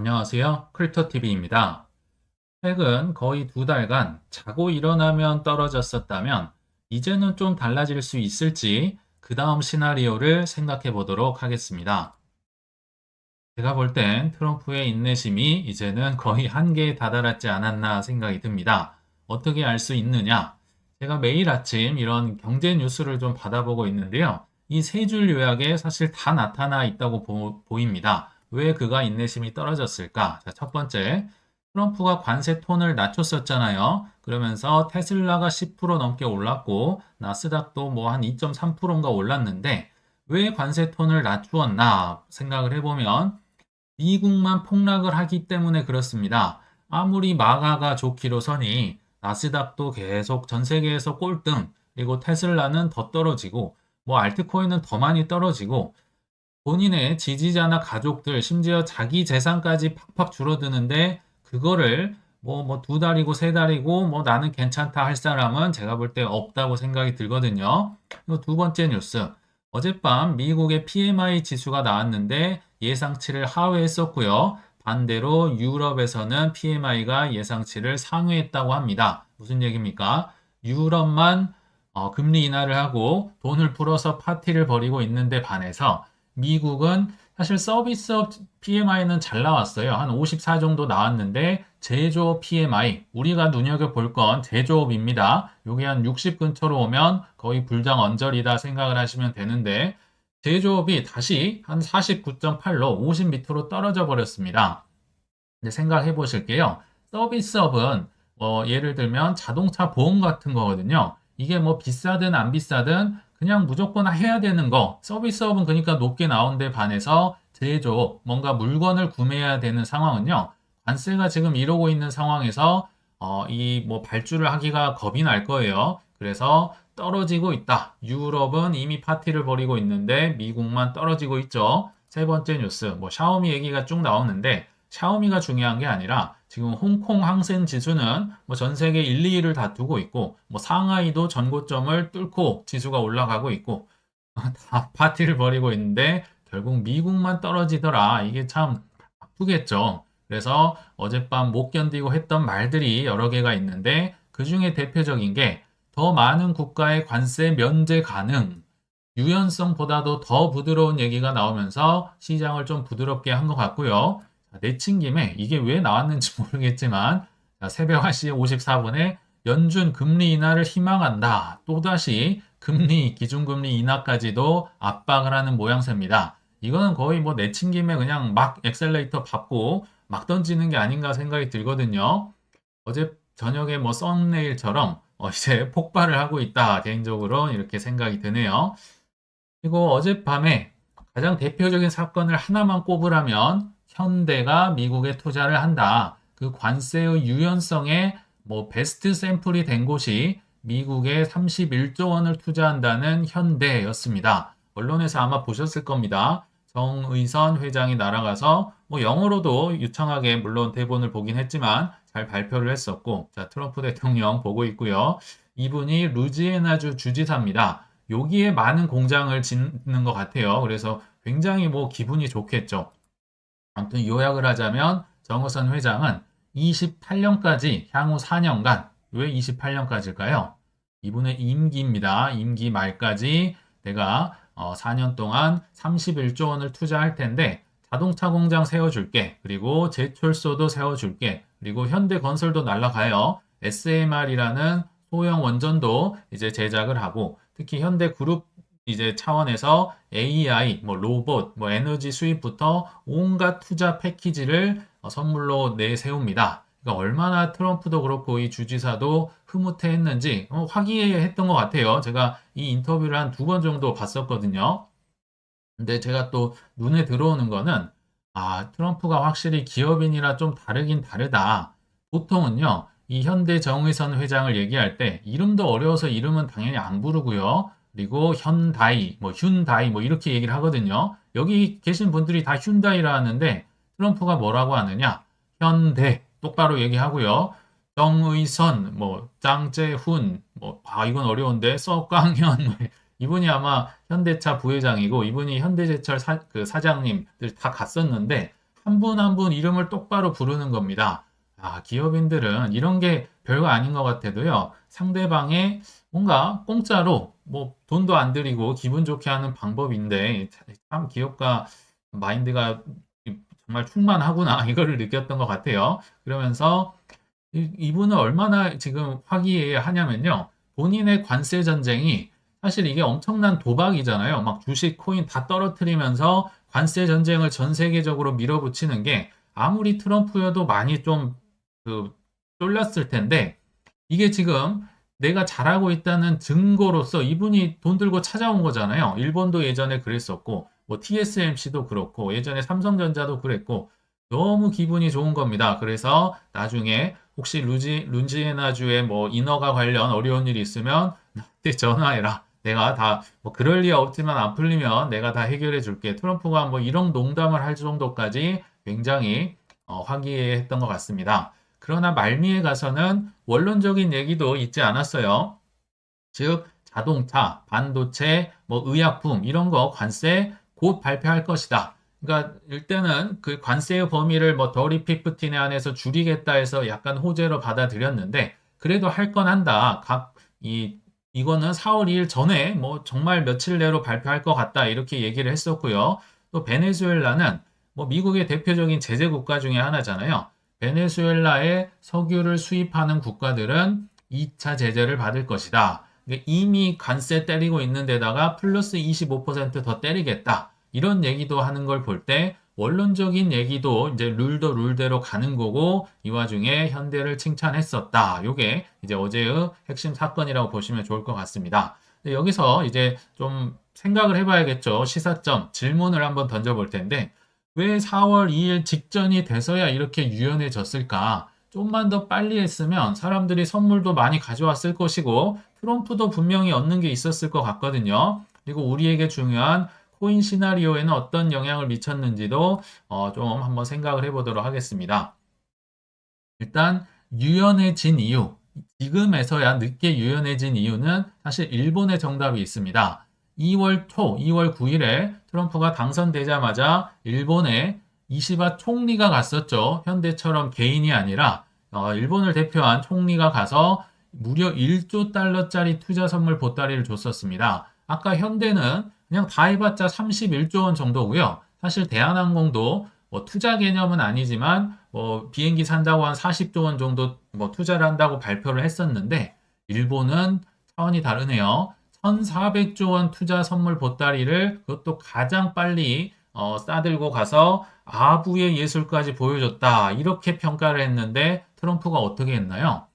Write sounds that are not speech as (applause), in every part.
안녕하세요. 크립토TV입니다. 최근 거의 두 달간 자고 일어나면 떨어졌었다면 이제는 좀 달라질 수 있을지 그 다음 시나리오를 생각해 보도록 하겠습니다. 제가 볼 땐 트럼프의 인내심이 이제는 거의 한계에 다다랐지 않았나 생각이 듭니다. 어떻게 알 수 있느냐? 제가 매일 아침 이런 경제 뉴스를 좀 받아보고 있는데요. 이 세 줄 요약에 사실 다 나타나 있다고 보, 보입니다. 왜 그가 인내심이 떨어졌을까? 자, 첫 번째, 트럼프가 관세 톤을 낮췄었잖아요. 그러면서 테슬라가 10% 넘게 올랐고 나스닥도 뭐 한 2.3%인가 올랐는데 왜 관세 톤을 낮추었나 생각을 해보면 미국만 폭락을 하기 때문에 그렇습니다. 아무리 마가가 좋기로 서니 나스닥도 계속 전 세계에서 꼴등 그리고 테슬라는 더 떨어지고 뭐 알트코인은 더 많이 떨어지고 본인의 지지자나 가족들, 심지어 자기 재산까지 팍팍 줄어드는데 그거를 뭐 뭐 두 달이고 세 달이고 뭐 나는 괜찮다 할 사람은 제가 볼 때 없다고 생각이 들거든요. 그리고 두 번째 뉴스. 어젯밤 미국의 PMI 지수가 나왔는데 예상치를 하회했었고요. 반대로 유럽에서는 PMI가 예상치를 상회했다고 합니다. 무슨 얘기입니까? 유럽만 어, 금리 인하를 하고 돈을 풀어서 파티를 벌이고 있는데 반해서 미국은 사실 서비스업 PMI는 잘 나왔어요. 한 54 정도 나왔는데 제조업 PMI 우리가 눈여겨볼 건 제조업입니다. 요게 한 60 근처로 오면 거의 불장 언저리다 생각을 하시면 되는데 제조업이 다시 한 49.8로 50 밑으로 떨어져 버렸습니다. 근데 생각해 보실게요. 서비스업은 어, 예를 들면 자동차 보험 같은 거거든요. 이게 뭐 비싸든 안 비싸든 그냥 무조건 해야 되는 거. 서비스업은 그러니까 높게 나온 데 반해서 제조업, 뭔가 물건을 구매해야 되는 상황은요. 관세가 지금 이러고 있는 상황에서 어, 이 뭐 발주를 하기가 겁이 날 거예요. 그래서 떨어지고 있다. 유럽은 이미 파티를 벌이고 있는데 미국만 떨어지고 있죠. 세 번째 뉴스, 뭐 샤오미 얘기가 쭉 나오는데 샤오미가 중요한 게 아니라 지금 홍콩 항생 지수는 뭐 전 세계 1, 2위를 다투고 있고 뭐 상하이도 전고점을 뚫고 지수가 올라가고 있고 (laughs) 다 파티를 벌이고 있는데 결국 미국만 떨어지더라. 이게 참 아프겠죠. 그래서 어젯밤 못 견디고 했던 말들이 여러 개가 있는데 그 중에 대표적인 게 더 많은 국가의 관세 면제 가능, 유연성보다도 더 부드러운 얘기가 나오면서 시장을 좀 부드럽게 한 것 같고요. 내친 김에 이게 왜 나왔는지 (laughs) 모르겠지만 새벽 1시 54분에 연준 금리 인하를 희망한다. 또다시 금리, 기준금리 인하까지도 압박을 하는 모양새입니다. 이거는 거의 뭐 내친 김에 그냥 막 엑셀레이터 밟고 막 던지는 게 아닌가 생각이 들거든요. 어제 저녁에 뭐 썸네일처럼 어 이제 (laughs) 폭발을 하고 있다. 개인적으로 이렇게 생각이 드네요. 그리고 어젯밤에 가장 대표적인 사건을 하나만 꼽으라면 현대가 미국에 투자를 한다. 그 관세의 유연성에 뭐 베스트 샘플이 된 곳이 미국에 31조 원을 투자한다는 현대였습니다. 언론에서 아마 보셨을 겁니다. 정의선 회장이 날아가서 뭐 영어로도 유창하게 물론 대본을 보긴 했지만 잘 발표를 했었고 자 트럼프 대통령 보고 있고요. 이분이 루지애나주 주지사입니다. 여기에 많은 공장을 짓는 것 같아요. 그래서 굉장히 뭐 기분이 좋겠죠. 아무튼 요약을 하자면 정호선 회장은 28년까지 향후 4년간 왜 28년까지일까요? 이분의 임기입니다. 임기 말까지 내가 4년 어, 동안 31조 원을 투자할 텐데 자동차 공장 세워줄게. 그리고 제철소도 세워줄게. 그리고 현대건설도 날라가요. SMR이라는 소형 원전도 이제 제작을 하고 특히 현대그룹 이제 차원에서 AI, 뭐 로봇, 뭐 에너지 수입부터 온갖 투자 패키지를 어, 선물로 내세웁니다. 그러니까 얼마나 트럼프도 그렇고 이 주지사도 흐뭇해했는지 어, 화기애애했던 것 같아요. 제가 이 인터뷰를 한 두 번 정도 봤었거든요. 근데 제가 또 눈에 들어오는 거는 아 트럼프가 확실히 기업인이라 좀 다르긴 다르다. 보통은요 이 현대 정의선 회장을 얘기할 때 이름도 어려워서 이름은 당연히 안 부르고요. 그리고 현다이, 뭐 휴다이 뭐 이렇게 얘기를 하거든요. 여기 계신 분들이 다 휴다이라 하는데 트럼프가 뭐라고 하느냐? 현대 똑바로 얘기하고요. 정의선, 뭐 짱재훈, 뭐아 이건 어려운데 써깡현 뭐, (laughs) 이분이 아마 현대차 부회장이고 이분이 현대제철 사, 그 사장님들 다 갔었는데 한 분 한 분 이름을 똑바로 부르는 겁니다. 아, 기업인들은 이런 게 별거 아닌 것 같아도요. 상대방의 뭔가 공짜로 뭐 돈도 안 들이고 기분 좋게 하는 방법인데 참 기업가 마인드가 정말 충만하구나 (laughs) 이거를 느꼈던 것 같아요. 그러면서 이, 이분은 얼마나 지금 화기애애하냐면요. 본인의 관세 전쟁이 사실 이게 엄청난 도박이잖아요. 막 주식, 코인 다 떨어뜨리면서 관세 전쟁을 전 세계적으로 밀어붙이는 게 아무리 트럼프여도 많이 좀 그 쫄렸을 텐데 이게 지금 내가 잘하고 있다는 증거로서 이분이 돈 들고 찾아온 거잖아요. 일본도 예전에 그랬었고 뭐 TSMC도 그렇고 예전에 삼성전자도 그랬고 너무 기분이 좋은 겁니다. 그래서 나중에 혹시 루지, 룬지에나주에 뭐 인허가 관련 어려운 일이 있으면 나한테 전화해라. 내가 다 뭐 그럴 리 없지만 안 풀리면 내가 다 해결해 줄게. 트럼프가 뭐 이런 농담을 할 정도까지 굉장히 어, 화기애애했던 것 같습니다. 그러나 말미에 가서는 원론적인 얘기도 있지 않았어요. 즉 자동차, 반도체, 뭐 의약품 이런 거 관세 곧 발표할 것이다. 그러니까 일단은 그 관세의 범위를 뭐 더리 피프틴에 한해서 줄이겠다 해서 약간 호재로 받아들였는데 그래도 할 건 한다. 각 이 이거는 4월 2일 전에 뭐 정말 며칠 내로 발표할 것 같다 이렇게 얘기를 했었고요. 또 베네수엘라는 뭐 미국의 대표적인 제재 국가 중에 하나잖아요. 베네수엘라에 석유를 수입하는 국가들은 2차 제재를 받을 것이다. 이미 관세 때리고 있는 데다가 플러스 25%더 때리겠다. 이런 얘기도 하는 걸 볼 때 원론적인 얘기도 이제 룰도 룰대로 가는 거고 이 와중에 현대를 칭찬했었다. 요게 이제 어제의 핵심 사건이라고 보시면 좋을 것 같습니다. 여기서 이제 좀 생각을 해봐야겠죠. 시사점 질문을 한번 던져볼 텐데 왜 4월 2일 직전이 돼서야 이렇게 유연해졌을까? 좀만 더 빨리 했으면 사람들이 선물도 많이 가져왔을 것이고 트럼프도 분명히 얻는 게 있었을 것 같거든요. 그리고 우리에게 중요한 코인 시나리오에는 어떤 영향을 미쳤는지도 어, 좀 한번 생각을 해보도록 하겠습니다. 일단 유연해진 이유, 지금에서야 늦게 유연해진 이유는 사실 일본의 정답이 있습니다. 2월 초, 2월 9일에 트럼프가 당선되자마자 일본에 이시바 총리가 갔었죠. 현대처럼 개인이 아니라 어, 일본을 대표한 총리가 가서 무려 1조 달러짜리 투자 선물 보따리를 줬었습니다. 아까 현대는 그냥 다 해봤자 31조 원 정도고요. 사실 대한항공도 뭐 투자 개념은 아니지만 뭐 비행기 산다고 한 40조 원 정도 뭐 투자를 한다고 발표를 했었는데 일본은 차원이 다르네요. 1,400조 원 투자 선물 보따리를 그것도 가장 빨리 어, 싸들고 가서 아부의 예술까지 보여줬다. 이렇게 평가를 했는데 트럼프가 어떻게 했나요?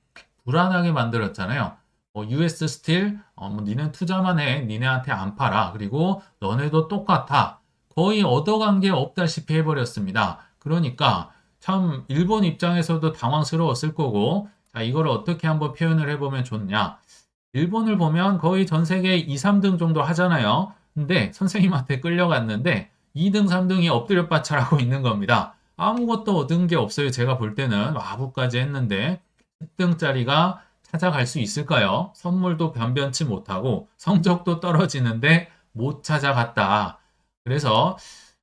불안하게 만들었잖아요. 어, US 스틸, 어, 뭐, 니는 투자만 해. 니네한테 안 팔아. 그리고 너네도 똑같아. 거의 얻어간 게 없다시피 해버렸습니다. 그러니까 참 일본 입장에서도 당황스러웠을 거고, 자, 이걸 어떻게 한번 표현을 해보면 좋냐. 일본을 보면 거의 전 세계 2, 3등 정도 하잖아요. 근데 선생님한테 끌려갔는데 2등, 3등이 엎드려 빠차라고 (laughs) 있는 겁니다. 아무것도 얻은 게 없어요. 제가 볼 때는 와부까지 했는데 10등짜리가 찾아갈 수 있을까요? 선물도 변변치 못하고 성적도 떨어지는데 못 찾아갔다. 그래서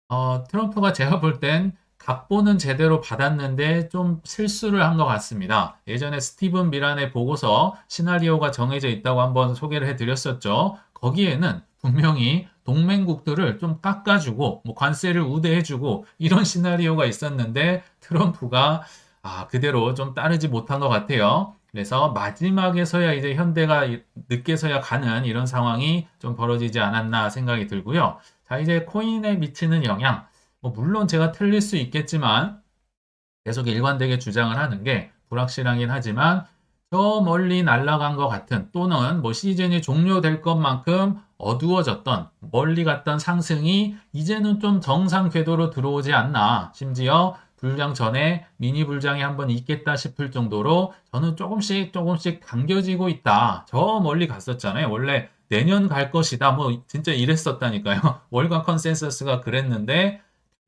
어, 트럼프가 제가 볼 땐 각본은 제대로 받았는데 좀 실수를 한 것 같습니다. 예전에 스티븐 미란의 보고서 시나리오가 정해져 있다고 한번 소개를 해드렸었죠. 거기에는 분명히 동맹국들을 좀 깎아주고 뭐 관세를 우대해주고 이런 시나리오가 있었는데 트럼프가 아, 그대로 좀 따르지 못한 것 같아요. 그래서 마지막에서야 이제 현대가 늦게서야 가는 이런 상황이 좀 벌어지지 않았나 생각이 들고요. 자, 이제 코인에 미치는 영향. 뭐 물론 제가 틀릴 수 있겠지만 계속 일관되게 주장을 하는 게 불확실하긴 하지만 저 멀리 날아간 것 같은 또는 뭐 시즌이 종료될 것만큼 어두워졌던 멀리 갔던 상승이 이제는 좀 정상 궤도로 들어오지 않나 심지어 불장 전에 미니 불장이 한번 있겠다 싶을 정도로 저는 조금씩 조금씩 당겨지고 있다. 저 멀리 갔었잖아요. 원래 내년 갈 것이다. 뭐 진짜 이랬었다니까요. (laughs) 월간 컨센서스가 그랬는데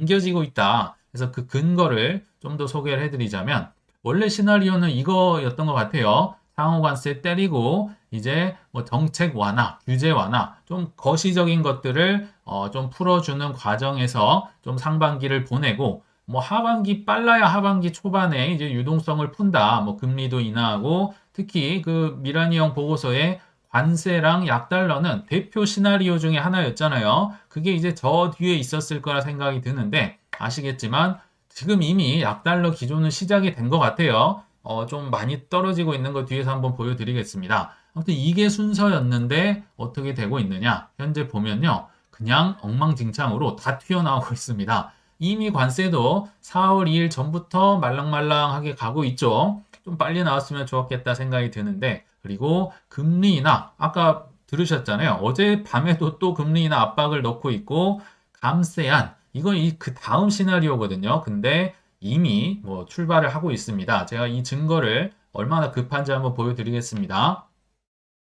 당겨지고 있다. 그래서 그 근거를 좀 더 소개를 해드리자면 원래 시나리오는 이거였던 것 같아요. 상호관세 때리고 이제 뭐 정책 완화, 규제 완화, 좀 거시적인 것들을 어 좀 풀어주는 과정에서 좀 상반기를 보내고 뭐 하반기 빨라야 하반기 초반에 이제 유동성을 푼다. 뭐 금리도 인하하고 특히 그 미라니형 보고서에 관세랑 약달러는 대표 시나리오 중에 하나였잖아요. 그게 이제 저 뒤에 있었을 거라 생각이 드는데 아시겠지만 지금 이미 약달러 기조는 시작이 된 것 같아요. 어, 좀 많이 떨어지고 있는 거 뒤에서 한번 보여드리겠습니다. 아무튼 이게 순서였는데 어떻게 되고 있느냐? 현재 보면요. 그냥 엉망진창으로 다 튀어나오고 (laughs) 있습니다. 이미 관세도 4월 2일 전부터 말랑말랑하게 가고 있죠. 좀 빨리 나왔으면 좋았겠다 생각이 드는데 그리고 금리 인하 아까 들으셨잖아요. 어제 밤에도 또 금리 인하 압박을 넣고 있고 감세안 이건 이 그 다음 시나리오거든요. 근데 이미 뭐 출발을 하고 있습니다. 제가 이 증거를 얼마나 급한지 한번 보여드리겠습니다.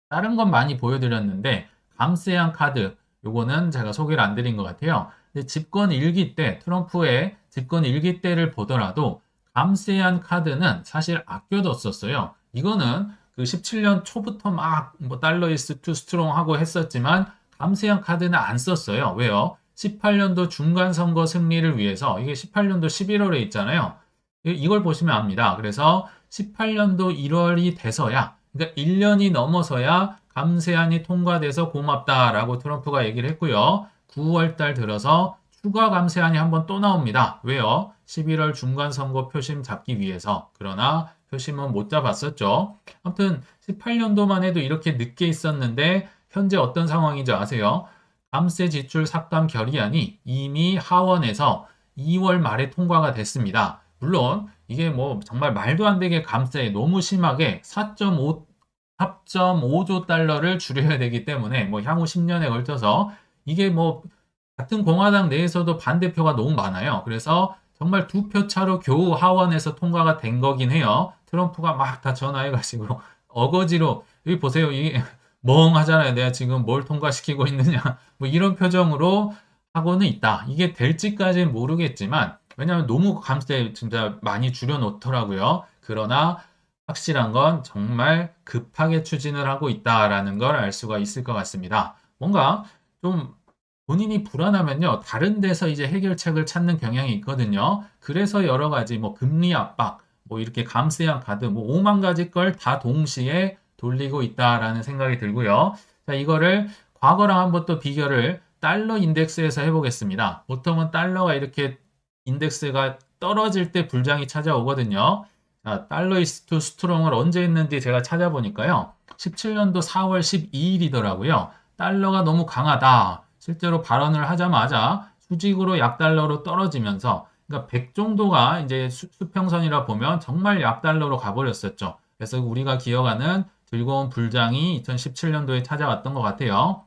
다른 건 많이 보여드렸는데 감세안 카드 요거는 제가 소개를 안 드린 것 같아요. 근데 집권 일기 때 트럼프의 집권 일기 때를 보더라도 감세안 카드는 사실 아껴뒀었어요. 이거는 그 17년 초부터 막 뭐 달러 이스 투 스트롱 하고 했었지만 감세안 카드는 안 썼어요. 왜요? 18년도 중간 선거 승리를 위해서 이게 18년도 11월에 있잖아요. 이걸 보시면 압니다. 그래서 18년도 1월이 돼서야 그러니까 1년이 넘어서야 감세안이 통과돼서 고맙다라고 트럼프가 얘기를 했고요. 9월 달 들어서 추가 감세안이 한번 또 나옵니다. 왜요? 11월 중간 선거 표심 잡기 위해서. 그러나 표심은 못 잡았었죠. 아무튼 18년도만 해도 이렇게 늦게 있었는데 현재 어떤 상황인지 아세요? 감세 지출 삭감 결의안이 이미 하원에서 2월 말에 통과가 됐습니다. 물론 이게 뭐 정말 말도 안 되게 감세 너무 심하게 4.5 4.5조 달러를 줄여야 되기 때문에 뭐 향후 10년에 걸쳐서 이게 뭐 같은 공화당 내에서도 반대표가 너무 많아요. 그래서 정말 두 표 차로 겨우 하원에서 통과가 된 거긴 해요. 트럼프가 막 다 전화해가지고 (laughs) 어거지로 여기 보세요. 이게 멍하잖아요. 내가 지금 뭘 통과시키고 있느냐. (laughs) 뭐 이런 표정으로 하고는 있다. 이게 될지까지는 모르겠지만 왜냐하면 너무 감세 진짜 많이 줄여놓더라고요. 그러나 확실한 건 정말 급하게 추진을 하고 있다라는 걸 알 수가 있을 것 같습니다. 뭔가 좀 본인이 불안하면요, 다른 데서 이제 해결책을 찾는 경향이 있거든요. 그래서 여러 가지 뭐 금리 압박, 뭐 이렇게 감세한 카드, 뭐 5만 가지 걸 다 동시에 돌리고 있다라는 생각이 들고요. 자, 이거를 과거랑 한번 또 비교를 달러 인덱스에서 해보겠습니다. 보통은 달러가 이렇게 인덱스가 떨어질 때 불장이 찾아오거든요. 자, 달러 이스트 스트롱을 언제 했는지 제가 찾아보니까요. 17년도 4월 12일이더라고요. 달러가 너무 강하다. 실제로 발언을 하자마자 수직으로 약달러로 떨어지면서 그러니까 100 정도가 이제 수, 수평선이라 보면 정말 약달러로 가버렸었죠. 그래서 우리가 기억하는 즐거운 불장이 2017년도에 찾아왔던 것 같아요.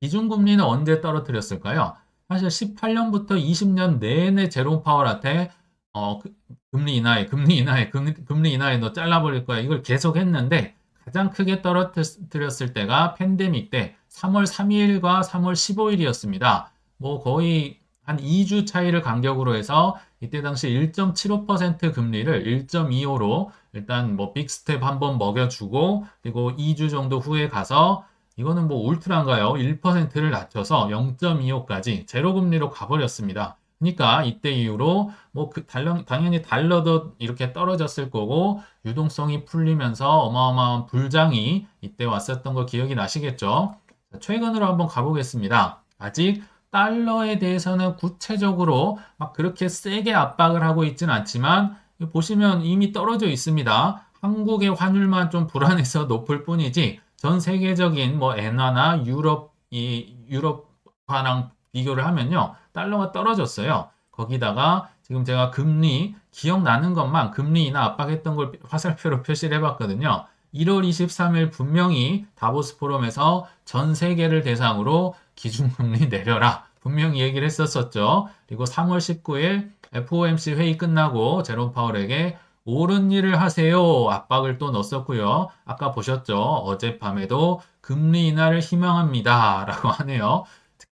기준금리는 언제 떨어뜨렸을까요? 사실 18년부터 20년 내내 제롬 파월한테 어, 그, 금리 인하에, 금리 인하에, 금리 인하에 너 잘라버릴 거야. 이걸 계속 했는데 가장 크게 떨어뜨렸을 때가 팬데믹 때 3월 3일과 3월 15일이었습니다. 뭐 거의 한 2주 차이를 간격으로 해서 이때 당시 1.75% 금리를 1.25로 일단 뭐 빅스텝 한번 먹여주고 그리고 2주 정도 후에 가서 이거는 뭐 울트라인가요? 1%를 낮춰서 0.25까지 제로 금리로 가버렸습니다. 그러니까 이때 이후로 뭐그 당연히 달러도 이렇게 떨어졌을 거고 유동성이 풀리면서 어마어마한 불장이 이때 왔었던 거 기억이 나시겠죠? 최근으로 한번 가보겠습니다. 아직 달러에 대해서는 구체적으로 막 그렇게 세게 압박을 하고 있지는 않지만 보시면 이미 떨어져 있습니다. 한국의 환율만 좀 불안해서 (laughs) 높을 뿐이지 전 세계적인 뭐 엔화나 유럽 이 유럽화랑 비교를 하면요 달러가 떨어졌어요. 거기다가 지금 제가 금리 기억나는 것만 금리 인하 압박했던 걸 화살표로 표시를 해봤거든요. 1월 23일 분명히 다보스 포럼에서 전 세계를 대상으로 기준금리 (laughs) 내려라. 분명히 얘기를 했었었죠. 그리고 3월 19일 FOMC 회의 끝나고 제롬 파월에게 옳은 일을 하세요. 압박을 또 넣었었고요. 아까 보셨죠? 어젯밤에도 금리 인하를 희망합니다. 라고 하네요.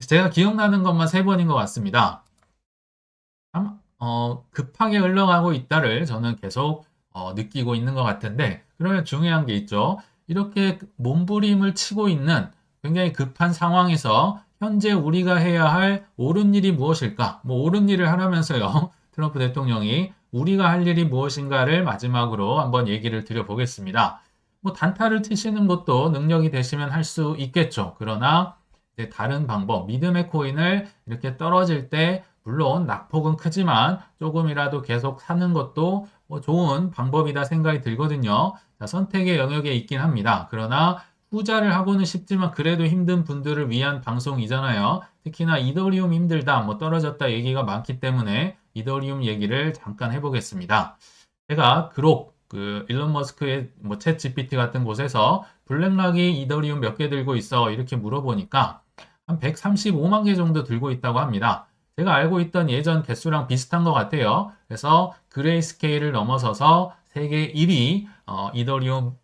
제가 기억나는 것만 세 번인 것 같습니다. 참, 어, 급하게 흘러가고 있다를 저는 계속 어, 느끼고 있는 것 같은데 그러면 중요한 게 있죠. 이렇게 몸부림을 치고 있는 굉장히 급한 상황에서 현재 우리가 해야 할 옳은 일이 무엇일까? 뭐 옳은 일을 하라면서요. (laughs) 트럼프 대통령이 우리가 할 일이 무엇인가를 마지막으로 한번 얘기를 드려보겠습니다. 뭐 단타를 치시는 것도 능력이 되시면 할 수 있겠죠. 그러나 다른 방법, 믿음의 코인을 이렇게 떨어질 때 물론 낙폭은 크지만 조금이라도 계속 사는 것도 뭐 좋은 방법이다 생각이 들거든요. 자, 선택의 영역에 있긴 합니다. 그러나 후자를 하고는 싶지만 그래도 힘든 분들을 위한 방송이잖아요. 특히나 이더리움 힘들다, 뭐 떨어졌다 얘기가 많기 때문에 이더리움 얘기를 잠깐 해보겠습니다. 제가 그록 그 일론 머스크의 뭐챗 GPT 같은 곳에서 블랙락이 이더리움 몇 개 들고 있어 이렇게 물어보니까 한 135만 개 정도 들고 있다고 합니다. 제가 알고 있던 예전 개수랑 비슷한 것 같아요. 그래서 그레이 스케일을 넘어서서 세계 1위 어, 이더리움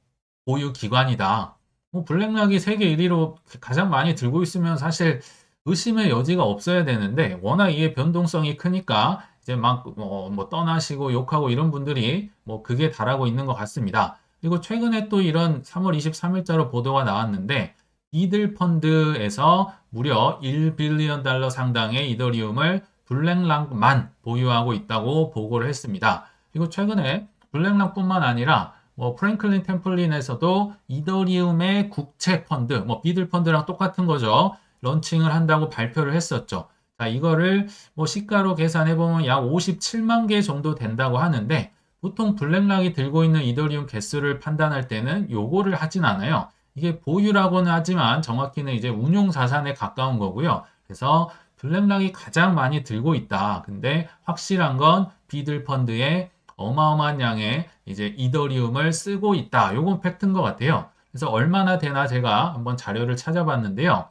보유 기관이다. 뭐 블랙락이 세계 1위로 가장 많이 들고 있으면 사실 의심의 여지가 없어야 되는데 워낙 이게 변동성이 크니까 이제 막 뭐, 뭐 떠나시고 욕하고 이런 분들이 뭐 그게 달하고 있는 것 같습니다. 그리고 최근에 또 이런 3월 23일자로 보도가 나왔는데 이들 펀드에서 무려 1빌리언 달러 상당의 이더리움을 블랙락만 보유하고 있다고 보고를 했습니다. 그리고 최근에 블랙락뿐만 아니라 뭐 프랭클린 템플린에서도 이더리움의 국채 펀드, 뭐 비들 펀드랑 똑같은 거죠. 런칭을 한다고 발표를 했었죠. 자, 이거를 뭐 시가로 계산해 보면 약 57만 개 정도 된다고 하는데 보통 블랙락이 들고 있는 이더리움 개수를 판단할 때는 요거를 하진 않아요. 이게 보유라고는 하지만 정확히는 이제 운용 자산에 가까운 거고요. 그래서 블랙락이 가장 많이 들고 있다. 근데 확실한 건 비들 펀드에 어마어마한 양의 이제 이더리움을 쓰고 있다. 요건 팩트인 것 같아요. 그래서 얼마나 되나 제가 한번 자료를 찾아봤는데요.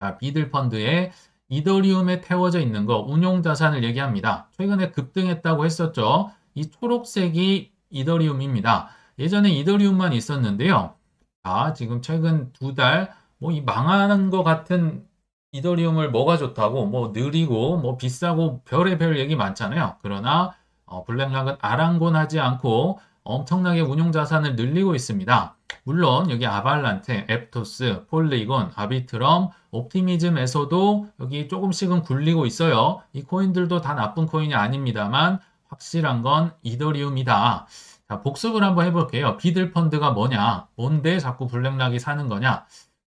자, 비들 펀드에 이더리움에 태워져 있는 거 운용 자산을 얘기합니다. 최근에 급등했다고 했었죠. 이 초록색이 이더리움입니다. 예전에 이더리움만 있었는데요. 자, 지금 최근 두 달, 뭐 이 망하는 것 같은 이더리움을 뭐가 좋다고, 뭐 느리고, 뭐 비싸고, 별의별 얘기 많잖아요. 그러나, 어, 블랙락은 아랑곳하지 않고 엄청나게 운용 자산을 늘리고 있습니다. 물론 여기 아발란테, 앱토스, 폴리곤, 아비트럼, 옵티미즘에서도 여기 조금씩은 굴리고 있어요. 이 코인들도 다 나쁜 코인이 아닙니다만 확실한 건 이더리움이다. 자, 복습을 한번 해볼게요. 비들 펀드가 뭐냐? 뭔데 자꾸 블랙락이 사는 거냐?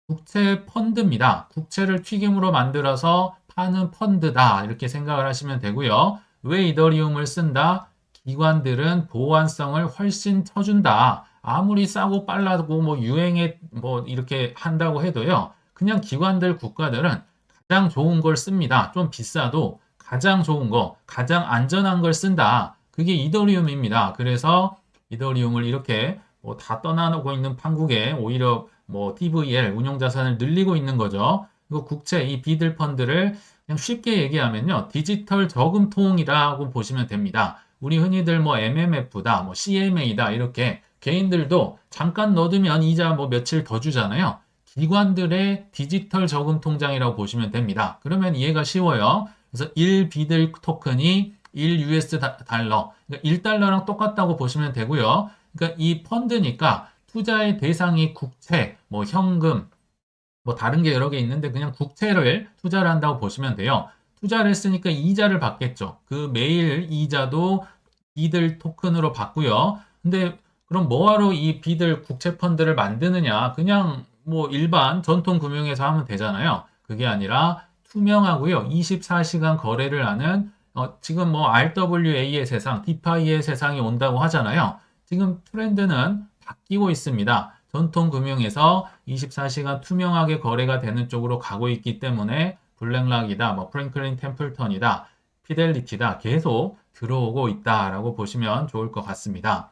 국채 펀드입니다. 국채를 튀김으로 만들어서 파는 펀드다. 이렇게 생각을 하시면 되고요. 왜 이더리움을 쓴다? 기관들은 보안성을 훨씬 쳐준다. 아무리 싸고 빨라고 뭐 유행에 뭐 이렇게 한다고 해도요. 그냥 기관들 국가들은 가장 좋은 걸 씁니다. 좀 비싸도 가장 좋은 거, 가장 안전한 걸 쓴다. 그게 이더리움입니다. 그래서 이더리움을 이렇게 뭐 다 떠나놓고 있는 판국에 오히려 뭐 TVL 운용 자산을 늘리고 있는 거죠. 그리고 국채 이 비들 펀드를 그냥 쉽게 얘기하면요. 디지털 저금통이라고 보시면 됩니다. 우리 흔히들 뭐 MMF다, 뭐 CMA다 이렇게 개인들도 잠깐 넣어두면 이자 뭐 며칠 더 주잖아요. 기관들의 디지털 저금 통장이라고 보시면 됩니다. 그러면 이해가 쉬워요. 그래서 1비들 토큰이 1 US 달러, 그러니까 1달러랑 똑같다고 보시면 되고요. 그러니까 이 펀드니까 투자의 대상이 국채, 뭐 현금, 뭐 다른 게 여러 개 있는데 그냥 국채를 투자를 한다고 보시면 돼요. 투자를 했으니까 이자를 받겠죠. 그 매일 이자도 비들 토큰으로 받고요. 근데 그럼 뭐하러 이 비들 국채 펀드를 만드느냐? 그냥 뭐 일반 전통 금융에서 하면 되잖아요. 그게 아니라 투명하고요. 24시간 거래를 하는 어, 지금 뭐 RWA의 세상, 디파이의 세상이 온다고 하잖아요. 지금 트렌드는 바뀌고 있습니다. 전통 금융에서 24시간 투명하게 거래가 되는 쪽으로 가고 있기 때문에 블랙락이다, 뭐 프랭클린 템플턴이다, 피델리티다 계속 들어오고 있다라고 보시면 좋을 것 같습니다.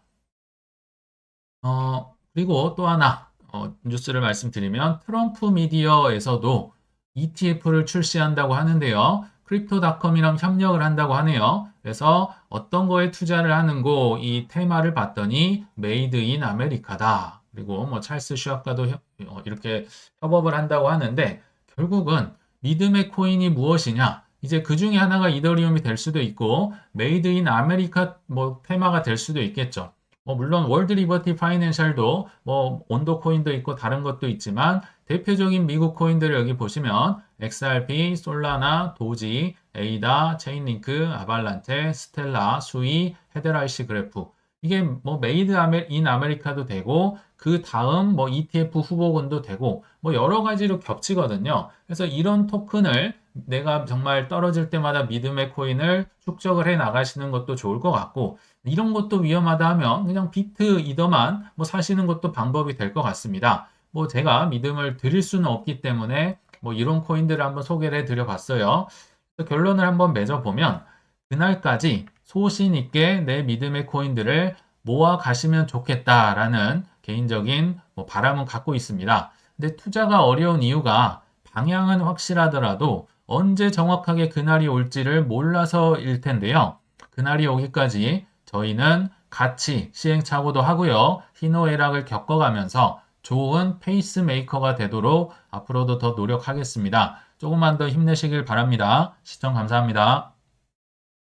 어, 그리고 또 하나 어, 뉴스를 말씀드리면 트럼프 미디어에서도 ETF를 출시한다고 하는데요. 크립토닷컴이랑 협력을 한다고 하네요. 그래서 어떤 거에 투자를 하는고 이 테마를 봤더니 메이드 인 아메리카다. 그리고 뭐 찰스 슈압과도 어, 이렇게 협업을 한다고 하는데 결국은 믿음의 코인이 무엇이냐? 이제 그 중에 하나가 이더리움이 될 수도 있고 메이드 인 아메리카 뭐 테마가 될 수도 있겠죠. 뭐 물론 월드 리버티 파이낸셜도 뭐 온도 코인도 있고 다른 것도 있지만 대표적인 미국 코인들을 여기 보시면 XRP, 솔라나, 도지, 에이다, 체인링크, 아발란테, 스텔라, 수이, 헤데라이시 그래프. 이게 뭐 메이드 인 아메리카도 되고 그 다음 뭐 ETF 후보군도 되고 뭐 여러 가지로 겹치거든요. 그래서 이런 토큰을 내가 정말 떨어질 때마다 믿음의 코인을 축적을 해 나가시는 것도 좋을 것 같고 이런 것도 위험하다 하면 그냥 비트 이더만 뭐 사시는 것도 방법이 될 것 같습니다. 뭐 제가 믿음을 드릴 수는 없기 때문에 뭐 이런 코인들을 한번 소개를 해 드려 봤어요. 결론을 한번 맺어 보면 그날까지 소신 있게 내 믿음의 코인들을 모아 가시면 좋겠다라는 개인적인 뭐 바람은 갖고 있습니다. 근데 투자가 어려운 이유가 방향은 확실하더라도 언제 정확하게 그날이 올지를 몰라서일 텐데요. 그날이 오기까지 저희는 같이 시행착오도 하고요. 희노애락을 겪어가면서 좋은 페이스메이커가 되도록 앞으로도 더 노력하겠습니다. 조금만 더 힘내시길 바랍니다. 시청 감사합니다.